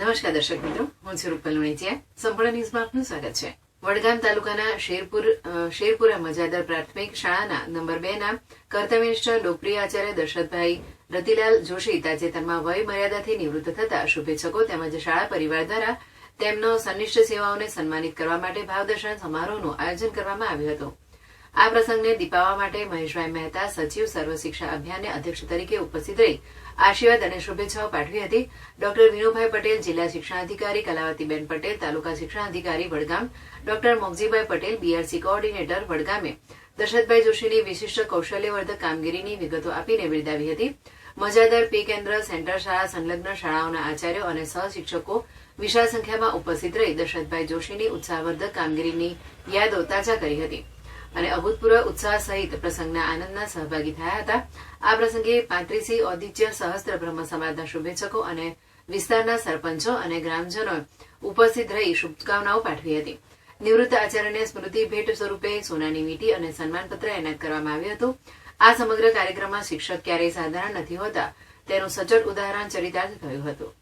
નમસ્કાર દર્શક મિત્રો, હું છું રૂપલ લુણીચિયા સંપૂર્ણ ન્યૂઝમાં આપનું સ્વાગત છે. વડગામ તાલુકાના શેરપુર શેરપુરા મજાદર પ્રાથમિક શાળાના નંબર બે ના કર્તવ્યનિષ્ઠ લોકપ્રિય આચાર્ય દશરથભાઈ રતિલાલ જોશી તાજેતરમાં વય મર્યાદાથી નિવૃત્ત થતા શુભેચ્છકો તેમજ શાળા પરિવાર દ્વારા તેમનો સંનિષ્ઠ સેવાઓને સન્માનિત કરવા માટે ભાવદર્શન સમારોહનું આયોજન કરવામાં આવ્યું હતું. આ પ્રસંગને દીપાવવા માટે મહેશભાઈ મહેતા સચિવ સર્વ શિક્ષા અભિયાનને અધ્યક્ષ તરીકે ઉપસ્થિત રહી. આશીર્વાદ અને શુભેચ્છાઓ પાઠવી હતી ડોક્ટર વિનુભાઈ પટેલ, જિલ્લા શિક્ષણાધિકારી કલાવતીબેન પટેલ, તાલુકા શિક્ષણાધિકારી Vadgam, doctor Mogjibhai Patel BRC coordinator વડગામે. Dasharathbhai જોશીની વિશિષ્ટ કૌશલ્યવર્ધક કામગીરીની વિગતો આપીને બિરદાવી હતી. મજાદર પી કેન્દ્ર, સેન્ટર શાળા, સંલગ્ન શાળાઓના આચાર્યો અને સહશિક્ષકો વિશાળ સંખ્યામાં ઉપસ્થિત રહી દશરથભાઈ જોશીની ઉત્સાહવર્ધક કામગીરીની યાદો તાજા કરી હતી. અને અભૂતપૂર્વ ઉત્સાહ સહિત પ્રસંગના આનંદના સહભાગી થયા હતા. આ પ્રસંગે પાંત્રીસી ઔદિત્ય સહસ્ત્ર બ્રહ્મ સમાજના શુભેચ્છકો અને વિસ્તારના સરપંચો અને ગ્રામજનો ઉપસ્થિત રહી શુભકામનાઓ પાઠવી હતી. નિવૃત્ત આચાર્યને સ્મૃતિ ભેટ સ્વરૂપે સોનાની વીંટી અને સન્માનપત્ર એનાયત કરવામાં આવ્યું હતું. આ સમગ્ર કાર્યક્રમમાં શિક્ષક ક્યારેય સાધારણ નથી હોતા. તેનું સચોટ ઉદાહરણ ચરિતાર્થ થયું હતું.